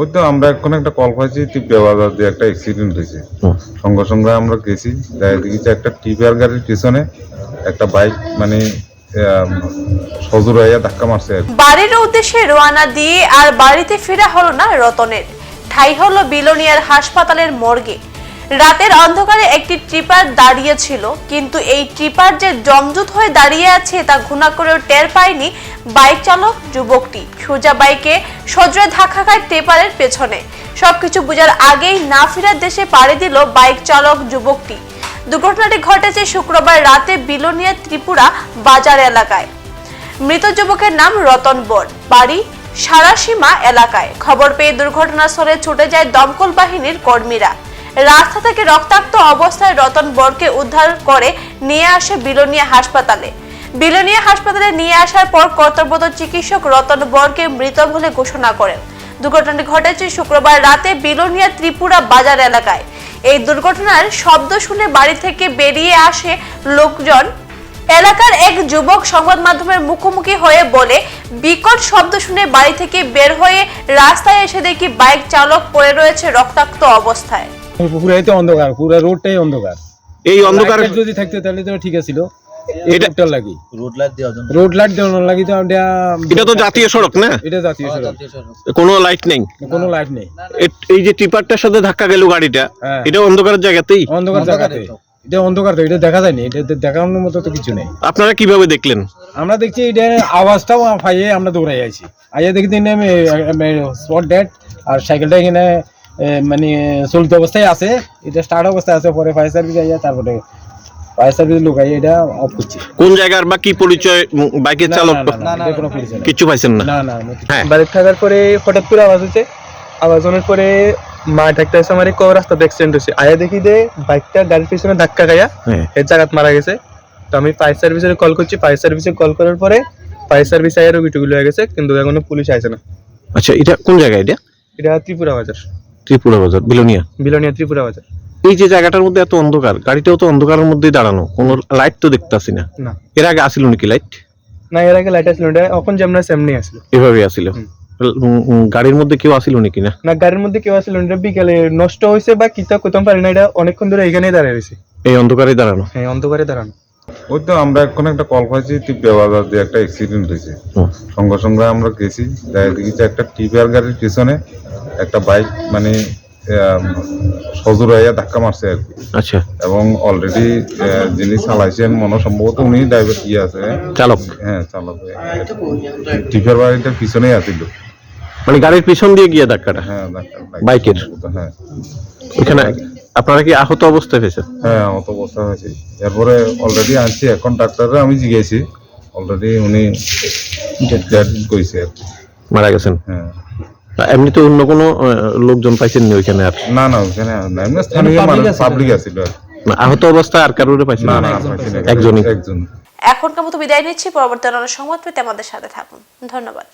ওই তো আমরা এখন একটা কল পাইছি টিপিয়া বাজার দিয়ে একটা অ্যাক্সিডেন্ট হয়েছে। সঙ্গে সঙ্গে আমরা গেছি দেখেছি দেখি একটা টিপিয়ার গাড়ির পিছনে একটা বাইক মানে সজুর হইয়া ধাক্কা মারছে বাড়ির উদ্দেশ্যে রোয়ানা দিয়ে আর বাড়িতে ফেরা হলো না রতনের। ঠাই হলো বিলোনিয়ার হাসপাতালের মর্গে। রাতের অন্ধকারে একটি ট্রিপার দাঁড়িয়ে ছিল কিন্তু এই ট্রিপার যে জমজুত হয়ে দাঁড়িয়ে আছে তা ঘুণা করেও টের পায়নি বাইক চালক যুবকটি। সোজা বাইকে সজরে ধাক্কা খায় ট্রিপারের পেছনে। সবকিছু বোঝার আগেই না ফেরার দেশে পাড়ি দিল বাইক চালক যুবকটি। দুর্ঘটনাটি ঘটেছে শুক্রবার রাতে বিলোনিয়া ত্রিপুরা বাজার এলাকায়। মৃত যুবকের নাম রতন বর। বাড়ি সারাসীমা এলাকায়। খবর পেয়ে দুর্ঘটনাস্থলে ছুটে যায় দমকল বাহিনীর কর্মীরা। রাস্তা থেকে রক্তাক্ত অবস্থায় রতন বরকে উদ্ধার করে নিয়ে আসে বিলোনিয়া হাসপাতালে। বিলোনিয়া হাসপাতালে নিয়ে আসার পর কর্তব্যরত চিকিৎসক রতন বরকে মৃত বলে ঘোষণা করেন। দুর্ঘটনাটি ঘটেছে শুক্রবার রাতে বিলোনিয়া ত্রিপুরা বাজার এলাকায়। এই দুর্ঘটনার শব্দ শুনে বাড়ি থেকে বেরিয়ে আসে লোকজন। এলাকার এক যুবক সংবাদ মাধ্যমের মুখোমুখি হয়ে বলে, বিকট শব্দ শুনে বাড়ি থেকে বের হয়ে রাস্তায় এসে দেখি বাইক চালক পড়ে রয়েছে রক্তাক্ত অবস্থায়। পুরাই তো অন্ধকার পুরো রোডটাই অন্ধকার। এই অন্ধকার যদি থাকতো তাহলে তো ঠিক আছিল। এটা- লাগি। রোড লাইট জন্য। রোড লাইট দেওয়ার লাগি তো এটা এটা তো জাতীয় সড়ক না? এটা জাতীয় সড়ক। কোনো লাইট নেই। কোনো লাইট নেই। এই যে টিপারটার সাথে ধাক্কা গেল গাড়িটা হ্যাঁ। এটা অন্ধকারের জায়গাতেই? অন্ধকার জায়গাতে। এটা অন্ধকার তো এটা দেখা যায়নি। এটা দেখানোর মতো তো কিছু নেই। আপনারা কীভাবে দেখলেন? আমরা দেখছি এটা আওয়াজটাও পাইয়ে আমরা দৌড়াই আছি আইয়া দেখি দিন স্পট ডেট আর সাইকেলটা এখানে মানে চলিত অবস্থায় আছে এটা স্টার্ট অবস্থায় আছে পরে ফায়ার সার্ভিস আইয়া তারপরে ফায়ার সার্ভিস লোক আইয়া এটা অফ করছে। কোন জায়গার বা কি পরিচয় বাইকের চালক। কিচ্ছু পাইছেন না? না না কিছু- হ্যাঁ। বাড়িতে থাকার পরে হঠাৎ করে আওয়াজ হচ্ছে আওয়াজ হওয়ার পরে মা ডাকতে আসে আমার কো রাস্তাতে অ্যাক্সিডেন্ট হয়েছে আয়া দেখি যে বাইকটা গাড়ির পিছনে ধাক্কা খাইয়া হ্যাঁ। এর জায়গাত মারা গেছে। তো আমি ফায়ার সার্ভিসে কল করছি ফায়ার সার্ভিসে কল করার পরে ফায়ার সার্ভিস আয়া রোগী টুগুলো হয়ে গেছে কিন্তু এখনও পুলিশ আসে না। আচ্ছা এটা কোন জায়গা এটা এটা ত্রিপুরা বাজার ত্রিপুরা বাজার বিলোনিয়া। বিলোনিয়া ত্রিপুরা বাজার। এই যে জায়গাটার মধ্যে এত অন্ধকার গাড়িটাও তো অন্ধকারের মধ্যেই দাঁড়ানো কোনো লাইট তো দেখতেছি না। না। এর আগে আসিল নাকি লাইট না এর আগে লাইট আসলো এটা এখন যেমন সেমনি আসলো। এভাবে আসিল। গাড়ির মধ্যে কেউ আসিল নাকি না? না গাড়ির মধ্যে কেউ আসলো না, বিকালে নষ্ট হয়েছে বা কিতা কোথাও পারি না এটা অনেকক্ষণ ধরে এখানেই দাঁড়িয়ে রয়েছে। এই অন্ধকারে দাঁড়ানো? হ্যাঁ অন্ধকারে দাঁড়ানো। ওই তো আমরা এখন একটা কল পাইছি টিপিয়া বাজার দিয়ে একটা অ্যাক্সিডেন্ট হয়েছে। সঙ্গে সঙ্গে আমরা গেছি যাই দেখি যে একটা টিপিয়ার গাড়ির পিছনে একটা বাইক মানে সজুর হইয়া ধাক্কা মারছে আর কি। আচ্ছা। এবং অলরেডি যিনি চালাইছেন মনে সম্ভবত উনি ড্রাইভার ইয়ে আছে। চালক। হ্যাঁ চালক। টিপিয়ার বাড়িটার পিছনেই আছিল। মানে গাড়ির পিছন দিয়ে গিয়ে ধাক্কাটা? হ্যাঁ বাইকের? হ্যাঁ। ওইখানে আপনারা কি আহত অবস্থায় পেয়েছেন হ্যাঁ অত অবস্থা হয়েছে। এরপরে অলরেডি আনছি এখন ডাক্তাররা আমি জিজ্ঞেসি। অলরেডি উনি কইছে আর কি। মারা গেছেন? হ্যাঁ। এমনি তো অন্য কোনো আহ, লোকজন পাইছেন নি ওইখানে আর? না না ওইখানে না এমনি স্থানীয় মানুষ পাবলিক আছিল আহত অবস্থায় আর কারোরে পাইছেন না একজনই। একজন এখনকার মতো বিদায় নিচ্ছি পরবর্তী সংবাদ পেতে আমাদের সাথে থাকুন। ধন্যবাদ।